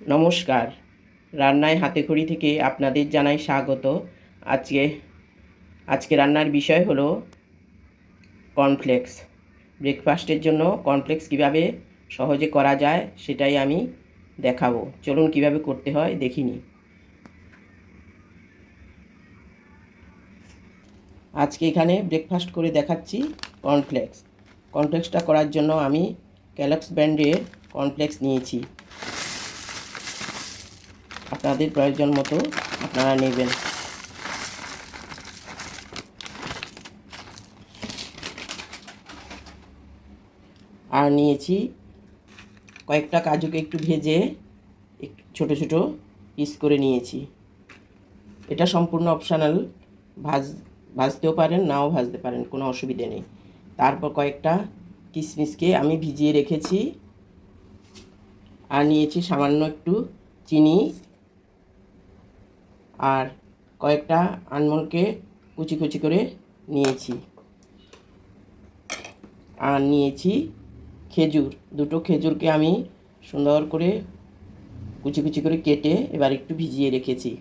নমস্কার। রান্নায় হাতেখড়ি থেকে আপনাদের জানাই স্বাগত। আজকে আজকে রান্নার বিষয় হলো কর্নফ্লেক্স। ব্রেকফাস্টের জন্য কর্নফ্লেক্স কীভাবে সহজে করা যায় সেটাই আমি দেখাবো। চলুন কীভাবে করতে হয় দেখিনি আজকে এখানে ব্রেকফাস্ট করে দেখাচ্ছি কর্নফ্লেক্স। কর্নফ্লেক্সটা করার জন্য আমি ক্যালক্স ব্র্যান্ডের কর্নফ্লেক্স নিয়েছি। আপনাদের প্রয়োজন মতো আপনারা নেবেন। আর নিয়েছি কয়েকটা কাজুকে একটু ভেজে একটু ছোটো ছোটো পিস করে নিয়েছি। এটা সম্পূর্ণ অপশানাল ভাজ, ভাজতেও পারেন, নাও ভাজতে পারেন, কোনো অসুবিধে নেই। তারপর কয়েকটা কিশমিশকে আমি ভিজিয়ে রেখেছি। আর নিয়েছি সামান্য একটু চিনি আর কয়েকটা আনমলকে কুচি কুচি করে নিয়েছি। আর নিয়েছি খেজুর। দুটো খেজুরকে আমি সুন্দর করে কুচি কুচি করে কেটে এবার একটু ভিজিয়ে রেখেছি।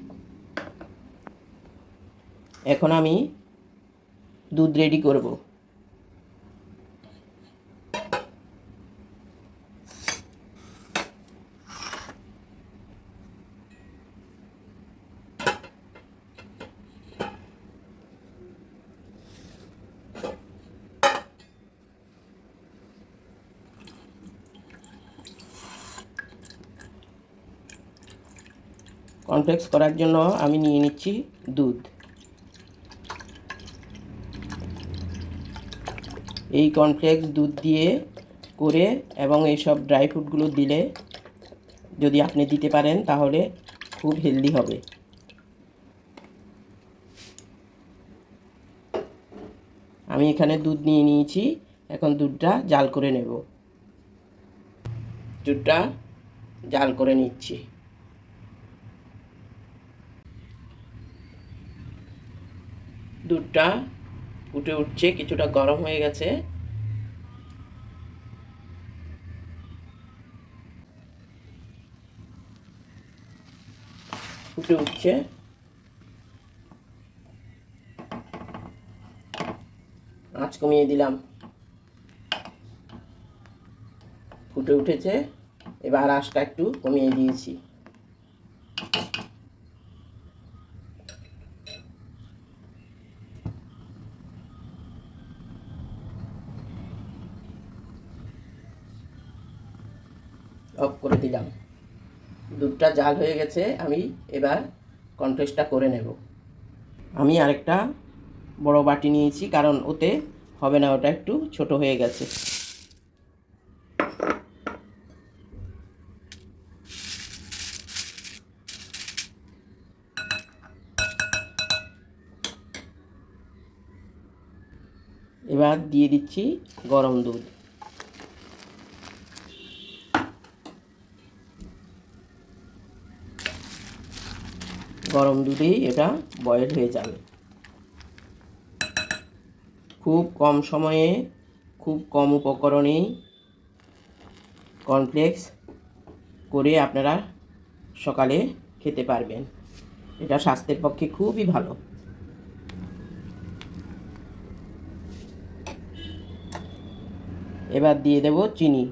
এখন আমি দুধ রেডি করব। কমপ্লেক্স করার জন্য আমি নিয়ে নিচ্ছি দুধ। এই কর্নফ্লেক্স দুধ দিয়ে করে এবং এই সব ড্রাই ফ্রুটগুলো দিলে যদি আপনি দিতে পারেন তাহলে খুব হেলদি হবে। আমি এখানে দুধ নিয়ে নিয়েছি, এখন দুধটা জাল করে নেব। দুধটা জাল করে নিচ্ছি। দুধটা ফুটে উঠছে, কিছুটা গরম হয়ে গেছে। ফুটে উঠছে। আঁচ কমিয়ে দিলাম। ফুটে উঠেছে। এবার আঁচটা একটু কমিয়ে দিয়েছি। অফ করে দিলাম। দুধটা জাল হয়ে গেছে, আমি এবার কনফ্লেক্সটা করে নেব। আমি আরেকটা বড় বাটি নিয়েছি, কারণ ওতে হবে না, ওটা একটু ছোট হয়ে গেছে। এবার দিয়ে দিচ্ছি গরম দুধ। গরম দুধেই এটা বয়েল হয়ে যাবে। খুব কম সময়ে, খুব কম উপকরণেই কর্নফ্লেক্স করে আপনারা সকালে খেতে পারবেন। এটা স্বাস্থ্যের পক্ষে খুবই ভালো। এবার দিয়ে দেব চিনি।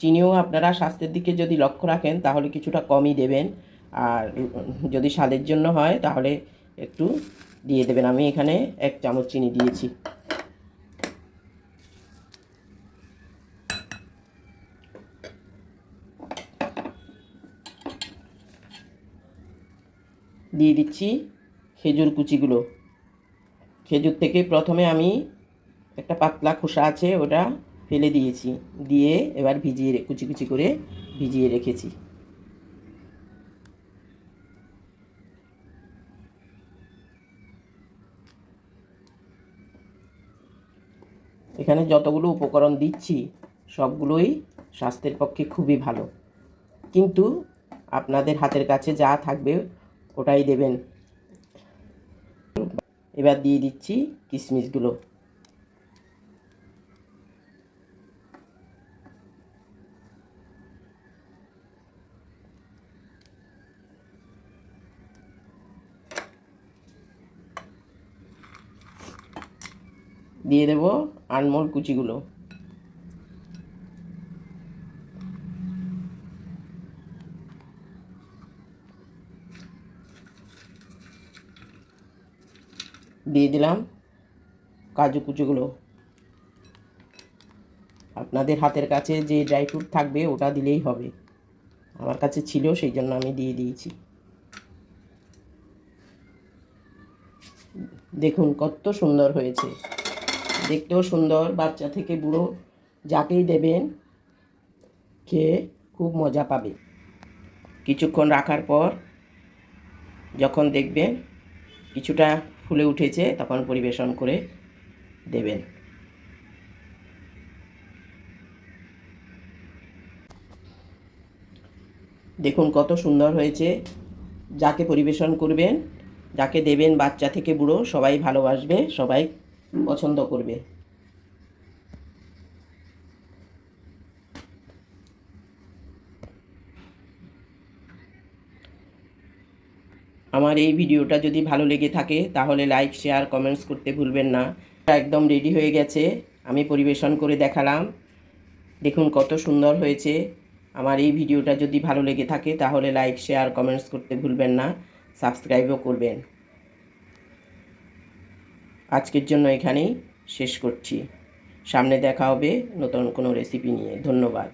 চিনিও আপনারা স্বাস্থ্যের দিকে যদি লক্ষ্য রাখেন, তাহলে কিছুটা কমই দেবেন। আর যদি স্বাদের জন্য হয়, তাহলে একটু দিয়ে দেবেন। আমি এখানে এক চামচ চিনি দিয়েছি। দিয়ে দিচ্ছি খেজুর কুচিগুলো। খেজুর থেকে প্রথমে আমি একটা পাতলা খোসা আছে, ওটা ফেলে দিয়েছি। দিয়ে এবার ভিজিয়ে কুচি কুচি করে ভিজিয়ে রেখেছি। এখানে যতগুলো উপকরণ দিচ্ছি, সবগুলোই স্বাস্থ্যের পক্ষে খুবই ভালো। কিন্তু আপনাদের হাতের কাছে যা থাকবে, ওটাই দেবেন। এবার দিয়ে দিচ্ছি কিশমিশগুলো দিয়ে দেব আনমোল কুচিগুলো। দিয়ে দিলাম কাজু কুচিগুলো। আপনাদের হাতের কাছে যে ড্রাই ফ্রুট থাকবে ওটা দিলেই হবে। আমার কাছে ছিল, সেই জন্য আমি দিয়ে দিয়েছি। দেখুন কত সুন্দর হয়েছে। দেখতেও সুন্দর, বাচ্চা থেকে বুড়ো, যাকেই দেবেন, খেয়ে খুব মজা পাবে। কিছুক্ষণ রাখার পর যখন দেখবেন কিছুটা ফুলে উঠেছে, তখন পরিবেশন করে দেবেন। দেখুন কত সুন্দর হয়েছে। যাকে পরিবেশন করবেন, যাকে দেবেন বাচ্চা থেকে বুড়ো, সবাই ভালোবাসবে, সবাই পছন্দ করবে। আমার এই ভিডিওটা যদি ভালো লেগে থাকে, তাহলে লাইক শেয়ার কমেন্টস করতে ভুলবেন না। একদম রেডি হয়ে গেছে, আমি পরিবেশন করে দেখালাম। দেখুন কত সুন্দর হয়েছে। আমার এই ভিডিওটা যদি ভালো লেগে থাকে, তাহলে লাইক শেয়ার কমেন্টস করতে ভুলবেন না। সাবস্ক্রাইবও করবেন। আজকের জন্য এখানেই শেষ করছি। সামনে দেখা হবে নতুন কোনো রেসিপি নিয়ে। ধন্যবাদ।